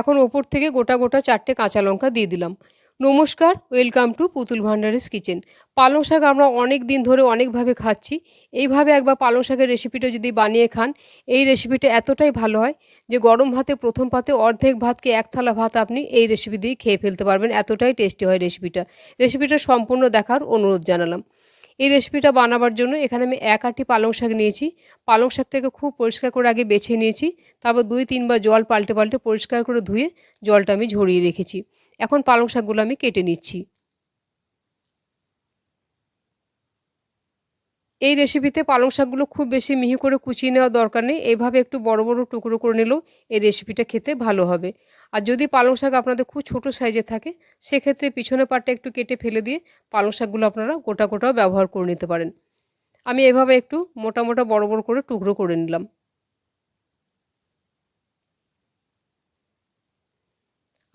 এখন ওপর থেকে গোটা গোটা চারটে কাঁচা লঙ্কা দিয়ে দিলাম। নমস্কার, ওয়েলকাম টু পুতুল ভান্ডারিস কিচেন। পালং শাক আমরা অনেক দিন ধরে অনেকভাবে খাচ্ছি। এইভাবে একবার পালং শাকের রেসিপিটা যদি বানিয়ে খান, এই রেসিপিটা এতটাই ভালো হয় যে গরম ভাতে, প্রথম পাতে অর্ধেক ভাতকে এক থালা ভাত আপনি এই রেসিপি দিয়ে খেয়ে ফেলতে পারবেন। এতটাই টেস্টি হয় রেসিপিটা রেসিপিটা সম্পূর্ণ দেখার অনুরোধ জানালাম। এই রেসিপিটা বানাবার জন্য এখানে আমি এক আটি পালং শাক নিয়েছি। পালং শাকটাকে খুব পরিষ্কার করে আগে বেছে নিয়েছি, তারপর দুই তিনবার জল পাল্টে পাল্টে পরিষ্কার করে ধুয়ে জলটা আমি ঝরিয়ে রেখেছি। এখন পালং শাকগুলো আমি কেটে নিচ্ছি। এই রেসিপিতে পালং শাকগুলো খুব বেশি মিহি করে কুচিয়ে নেওয়ার দরকার নেই। এইভাবে একটু বড় বড় টুকরো করে নিলেও এই রেসিপিটা খেতে ভালো হবে। আর যদি পালং শাক আপনাদের খুব ছোট সাইজে থাকে, সেক্ষেত্রে পিছনে পাটটা একটু কেটে ফেলে দিয়ে পালং শাকগুলো আপনারা গোটা গোটাও ব্যবহার করে নিতে পারেন। আমি এভাবে একটু মোটা মোটা, বড় বড় করে টুকরো করে নিলাম।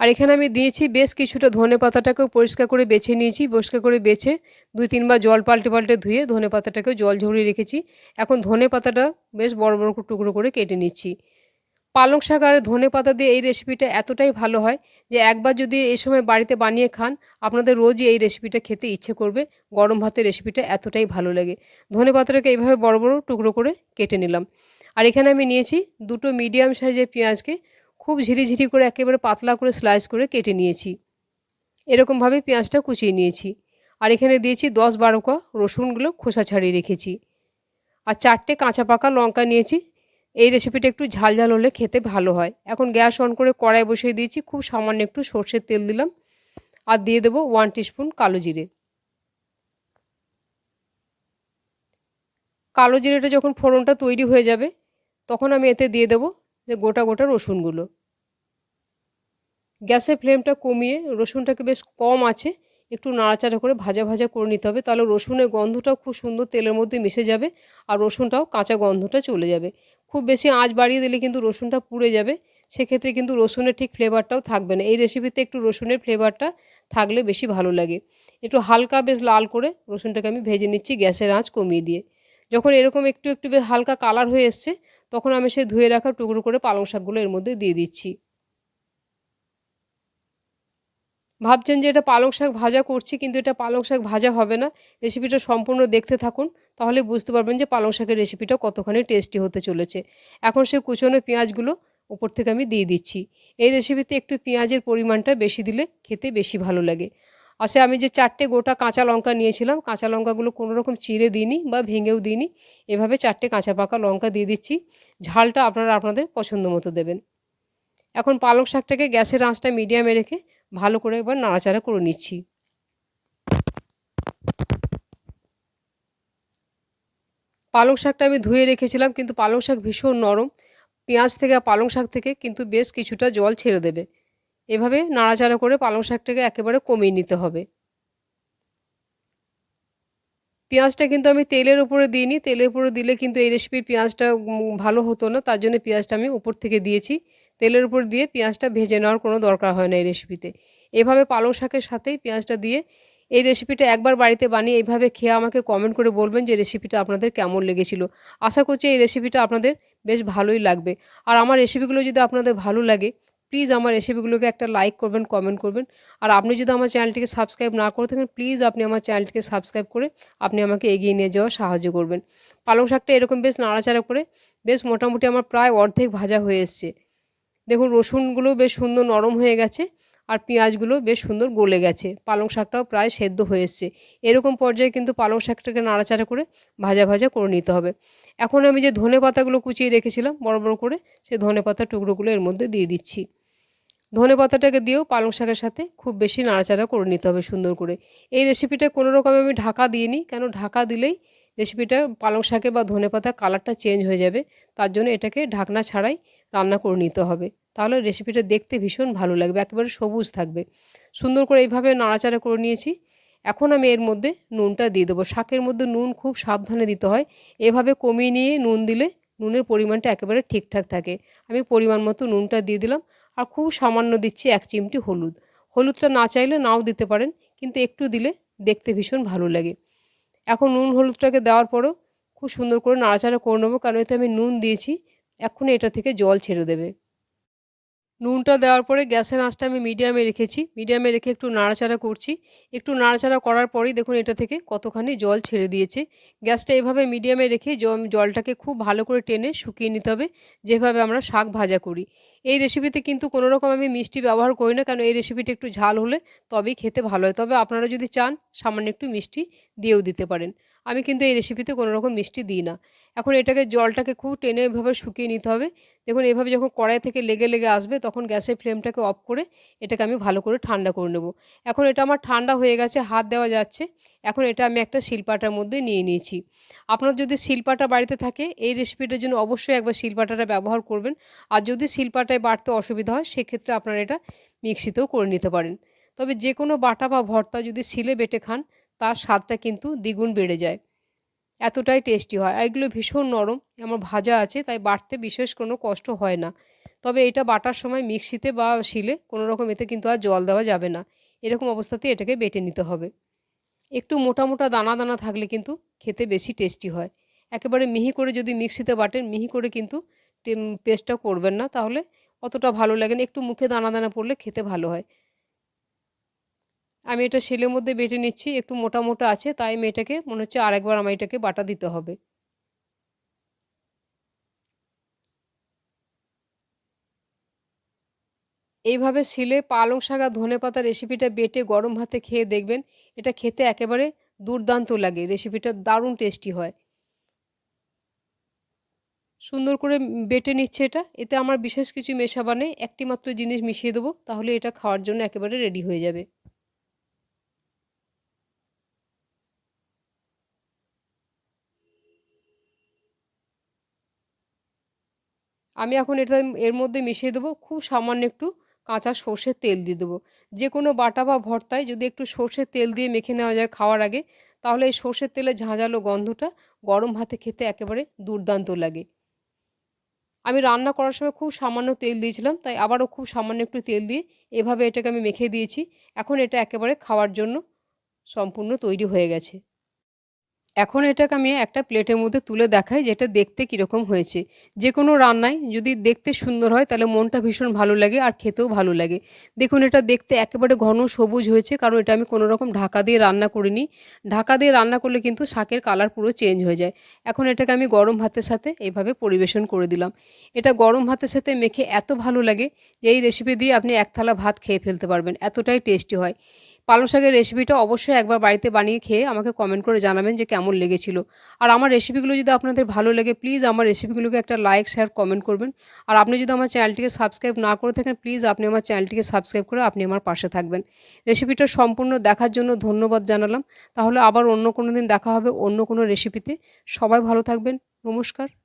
আর এখানে আমি দিয়েছি বেশ কিছুটা ধনে পাতাটাকেও পরিষ্কার করে বেছে নিয়েছি পরিষ্কার করে বেছে দুই তিনবার জল পাল্টে পাল্টে ধুয়ে ধনে পাতাটাকেও জল ঝরিয়ে রেখেছি। এখন ধনে পাতাটা বেশ বড় বড় টুকরো করে কেটে নিচ্ছি। পালং শাক আর ধনে পাতা দিয়ে এই রেসিপিটা এতটাই ভালো হয় যে একবার যদি এই সময় বাড়িতে বানিয়ে খান, আপনাদের রোজই এই রেসিপিটা খেতে ইচ্ছে করবে। গরম ভাতের রেসিপিটা এতটাই ভালো লাগে। ধনে পাতাটাকে এইভাবে বড় বড় টুকরো করে কেটে নিলাম। আর এখানে আমি নিয়েছি দুটো মিডিয়াম সাইজের পেঁয়াজকে খুব ঝিরিঝিরি করে, একেবারে পাতলা করে স্লাইস করে কেটে নিয়েছি। এরকমভাবে পেঁয়াজটা কুচিয়ে নিয়েছি। আর এখানে দিয়েছি দশ বারো ক রসুনগুলো খোসা ছাড়িয়ে রেখেছি। আর চারটে কাঁচা পাকা লঙ্কা নিয়েছি। এই রেসিপিটা একটু ঝাল ঝাল হলে খেতে ভালো হয়। এখন গ্যাস অন করে কড়াই বসিয়ে দিয়েছি, খুব সামান্য একটু সর্ষের তেল দিলাম। আর দিয়ে দেবো ওয়ান টিস্পুন কালো জিরে। কালো জিরেটা যখন ফোড়নটা তৈরি হয়ে যাবে, তখন আমি এতে দিয়ে দেবো যে গোটা গোটা রসুনগুলো। গ্যাসের ফ্লেমটা কমিয়ে রসুনটাকে বেশ কম আছে, একটু নাড়াচাড়া করে ভাজা ভাজা করে নিতে হবে, তাহলে রসুনের গন্ধটাও খুব সুন্দর তেলের মধ্যে মিশে যাবে আর রসুনটাও কাঁচা গন্ধটা চলে যাবে। খুব বেশি আঁচ বাড়িয়ে দিলে কিন্তু রসুনটা পুড়ে যাবে, সেক্ষেত্রে কিন্তু রসুনের ঠিক ফ্লেভারটাও থাকবে না। এই রেসিপিতে একটু রসুনের ফ্লেভারটা থাকলে বেশি ভালো লাগে। একটু হালকা বেশ লাল করে রসুনটাকে আমি ভেজে নিচ্ছি গ্যাসের আঁচ কমিয়ে দিয়ে। যখন এরকম একটু একটু বেশ হালকা কালার হয়ে এসছে তখন আমি সেই ধুয়ে রাখা টুকরো করে পালং শাকগুলো এর মধ্যে দিয়ে দিচ্ছি। ভাবছেন যে এটা পালং শাক ভাজা করছি, কিন্তু এটা পালং শাক ভাজা হবে না। রেসিপিটা সম্পূর্ণ দেখতে থাকুন, তাহলে বুঝতে পারবেন যে পালং শাকের রেসিপিটা কতখানি টেস্টি হতে চলেছে। এখন সেই কুচনো পেঁয়াজগুলো উপর থেকে আমি দিয়ে দিচ্ছি। এই রেসিপিতে একটু পেঁয়াজের পরিমাণটা বেশি দিলে খেতে বেশি ভালো লাগে। আসে আমি যে চারটে গোটা কাঁচা লঙ্কা নিয়েছিলাম, কাঁচা লঙ্কাগুলো কোনো রকম চিড়ে দিইনি বা ভেঙেও দিইনি। এভাবে চারটে কাঁচা পাকা লঙ্কা দিয়ে দিচ্ছি। ঝালটা আপনারা আপনাদের পছন্দ মতো দেবেন। এখন পালং শাকটাকে গ্যাসের আঁচটা মিডিয়ামে রেখে ভালো করে এবার নাড়াচাড়া করে নিচ্ছি। পালং শাকটা আমি ধুয়ে রেখেছিলাম, কিন্তু পালং শাক ভীষণ নরম। পেঁয়াজ থেকে, পালং শাক থেকে কিন্তু বেশ কিছুটা জল ছেড়ে দেবে। এভাবে নাড়াচাড়া করে পালং শাকটাকে একেবারে কমিয়ে নিতে হবে। পেঁয়াজটা কিন্তু আমি তেলের উপরে দিইনি। তেলের উপরে দিলে কিন্তু এই রেসিপির পেঁয়াজটা ভালো হতো না, তার জন্য পেঁয়াজটা আমি উপর থেকে দিয়েছি। তেলের উপর দিয়ে পেঁয়াজটা ভেজে নেওয়ার কোনো দরকার হয় না এই রেসিপিতে এভাবে পালং শাকের সাথেই পেঁয়াজটা দিয়ে এই রেসিপিটা একবার বাড়িতে বানিয়ে এইভাবে খেয়ে আমাকে কমেন্ট করে বলবেন যে রেসিপিটা আপনাদের কেমন লেগেছিল। আশা করছি এই রেসিপিটা আপনাদের বেশ ভালোই লাগবে। আর আমার রেসিপিগুলো যদি আপনাদের ভালো লাগে প্লিজ আমার রেসিপিগুলোকে একটা লাইক করবেন কমেন্ট করবেন। আর আপনি যদি আমার চ্যানেলটিকে সাবস্ক্রাইব না করে থাকেন, প্লিজ আপনি আমার চ্যানেলটিকে সাবস্ক্রাইব করে আপনি আমাকে এগিয়ে নিয়ে যাওয়ার সাহায্য করবেন। পালং শাকটা এরকম বেশ নাড়াচাড়া করে বেশ মোটামুটি আমার প্রায় অর্ধেক ভাজা হয়ে এসছে। দেখুন, রসুনগুলো বেশ সুন্দর নরম হয়ে গেছে আর পেঁয়াজগুলো বেশ সুন্দর গলে গেছে। পালং শাকটাও প্রায় সেদ্ধ হয়ে এসছে। এরকম পর্যায়ে কিন্তু পালং শাকটাকে নাড়াচাড়া করে ভাজা ভাজা করে নিতে হবে। এখন আমি যে ধনে পাতাগুলো কুচিয়ে রেখেছিলাম, বড় বড় করে সেই ধনে পাতার টুকরোগুলো এর মধ্যে দিয়ে দিচ্ছি। ধনে পাতাটাকে দিয়েও পালং শাকের সাথে খুব বেশি নাড়াচাড়া করে নিতে হবে সুন্দর করে। এই রেসিপিটা কোনো রকম আমি ঢাকা দিইনি, কেন ঢাকা দিলেই রেসিপিটা পালং শাকের বা ধনে পাতা কালারটা চেঞ্জ হয়ে যাবে, তার জন্য এটাকে ঢাকনা ছাড়াই রান্না করে নিতে হবে। তাহলে রেসিপিটা দেখতে ভীষণ ভালো লাগবে, একেবারে সবুজ থাকবে। সুন্দর করে এইভাবে নাড়াচাড়া করে নিয়েছি। এখন আমি এর মধ্যে নুনটা দিয়ে দেবো। শাকের মধ্যে নুন খুব সাবধানে দিতে হয়। এভাবে কমিয়ে নিয়ে নুন দিলে নুনের পরিমাণটা একেবারে ঠিকঠাক থাকে। আমি পরিমাণ মতো নুনটা দিয়ে দিলাম। আর খুব সামান্য দিচ্ছি এক চিমটি হলুদ। হলুদটা না চাইলে নাও দিতে পারেন, কিন্তু একটু দিলে দেখতে ভীষণ ভালো লাগে। এখন নুন হলুদটাকে দেওয়ার পরও খুব সুন্দর করে নাড়াচাড়া করে নেব, কারণ এতে আমি নুন দিয়েছি এখন এটা থেকে জল ছেড়ে দেবে। নুনটা দেওয়ার পরে গ্যাসের আঁচটা আমি মিডিয়ামে রেখেছি। মিডিয়ামে রেখে একটু নাড়াচাড়া করছি। একটু নাড়াচাড়া করার পরেই দেখুন এটা থেকে কতখানি জল ছেড়ে দিয়েছে। গ্যাসটা এভাবে মিডিয়ামে রেখে জলটাকে খুব ভালো করে টেনে শুকিয়ে নিতে হবে, যেভাবে আমরা শাক ভাজা করি। এই রেসিপিতে কিন্তু কোনো রকম আমি মিষ্টি ব্যবহার করি না কারণ এই রেসিপিটা একটু ঝাল হলে তবেই খেতে ভালো হয়। তবে আপনারা যদি চান, সামান্য একটু মিষ্টি দিয়েও দিতে পারেন। আমি কিন্তু এই রেসিপিতে কোনো রকম মিষ্টি দিই না। এখন এটাকে জলটাকে খুব টেনে এভাবে শুকিয়ে নিতে হবে। দেখুন, এভাবে যখন কড়াই থেকে লেগে লেগে আসবে, তখন গ্যাসের ফ্লেমটাকে অফ করে এটাকে আমি ভালো করে ঠান্ডা করে নেব। এখন এটা আমার ঠান্ডা হয়ে গেছে, হাত দেওয়া যাচ্ছে। এখন এটা আমি একটা শিলপাটার মধ্যে নিয়ে নিয়েছি। আপনার যদি শিলপাটা বাড়িতে থাকে, এই রেসিপিটার জন্য অবশ্যই একবার শিলপাটাটা ব্যবহার করবেন। আর যদি শিলপাটায় বাড়তে অসুবিধা হয়, সেক্ষেত্রে আপনারা এটা মিক্সিতেও করে নিতে পারেন। তবে যে কোনো বাটা বা ভর্তা যদি শিলে বেটে খান, তার স্বাদটা কিন্তু দ্বিগুণ বেড়ে যায়। এতটাই টেস্টি হয়। আর এগুলো ভীষণ নরম, আমার ভাজা আছে, তাই বাটতে বিশেষ কোনো কষ্ট হয় না। তবে এটা বাটার সময় মিক্সিতে বা শিলে কোনো রকম এতে কিন্তু আর জল দেওয়া যাবে না। এরকম অবস্থাতে এটাকে বেটে নিতে হবে। একটু মোটা মোটা দানা দানা থাকলে কিন্তু খেতে বেশি টেস্টি হয়। একেবারে মিহি করে যদি মিক্সিতে বাটেন, মিহি করে কিন্তু পেস্টটা করবেন না, তাহলে অতটা ভালো লাগে না। একটু মুখে দানা দানা পড়লে খেতে ভালো হয়। আমি এটা শিলের মধ্যে বেটে নিচ্ছি, একটু মোটা মোটা আছে, তাই আমি এটাকে মনে হচ্ছে আরেকবার আমার এটাকে বাটা দিতে হবে। এইভাবে শিলে পালং শাক আর ধনে পাতা রেসিপিটা বেটে গরম ভাতে খেয়ে দেখবেন, এটা খেতে একেবারে দুর্দান্ত লাগে। রেসিপিটা দারুণ টেস্টি হয়। সুন্দর করে বেটে নিচ্ছে এটা। এতে আমার বিশেষ কিছু মেশাবা নেই। একটি মাত্র জিনিস মিশিয়ে দেবো, তাহলে এটা খাওয়ার জন্য একেবারে রেডি হয়ে যাবে। আমি এখন এটা এর মধ্যে মিশিয়ে দেবো। খুব সামান্য একটু কাঁচা সর্ষের তেল দিয়ে দেবো। যে কোনো বাটা বা ভর্তায় যদি একটু সর্ষের তেল দিয়ে মেখে নেওয়া যায় খাওয়ার আগে, তাহলে এই সর্ষের তেলে ঝাঁঝালো গন্ধটা গরম ভাতে খেতে একেবারে দুর্দান্ত লাগে। আমি রান্না করার সময় খুব সামান্য তেল দিয়েছিলাম, তাই আবারও খুব সামান্য একটু তেল দিয়ে এভাবে এটাকে আমি মেখে দিয়েছি। এখন এটা একেবারে খাওয়ার জন্য সম্পূর্ণ তৈরি হয়ে গেছে। এখন এটাকে আমি একটা প্লেটের মধ্যে তুলে দেখাই যেটা দেখতে কীরকম হয়েছে। যে কোনো রান্নায় যদি দেখতে সুন্দর হয় তাহলে মনটা ভীষণ ভালো লাগে আর খেতেও ভালো লাগে। দেখুন, এটা দেখতে একেবারে ঘন সবুজ হয়েছে কারণ এটা আমি কোনো রকম ঢাকা দিয়ে রান্না করিনি। ঢাকা দিয়ে রান্না করলে কিন্তু শাকের কালার পুরো চেঞ্জ হয়ে যায়। এখন এটাকে আমি গরম ভাতের সাথে এইভাবে পরিবেশন করে দিলাম। এটা গরম ভাতের সাথে মেখে এত ভালো লাগে যে এই রেসিপি দিয়ে আপনি এক থালা ভাত খেয়ে ফেলতে পারবেন। এতটাই টেস্টি হয়। পালং শাকের রেসিপিটা অবশ্যই একবার বাড়িতে বানিয়ে খেয়ে আমাকে কমেন্ট করে জানাবেন যে কেমন লেগেছিল। আর আমার রেসিপিগুলো যদি আপনাদের ভালো লেগে প্লিজ আমার রেসিপিগুলোকে একটা লাইক শেয়ার কমেন্ট করবেন। আর আপনি যদি আমার চ্যানেলটিকে সাবস্ক্রাইব না করে থাকেন প্লিজ আপনি আমার চ্যানেলটিকে সাবস্ক্রাইব করে আপনি আমার পাশে থাকবেন। রেসিপিটা সম্পূর্ণ দেখার জন্য ধন্যবাদ জানালাম। তাহলে আবার অন্য কোনো দিন দেখা হবে অন্য কোনো রেসিপিতে সবাই ভালো থাকবেন। নমস্কার।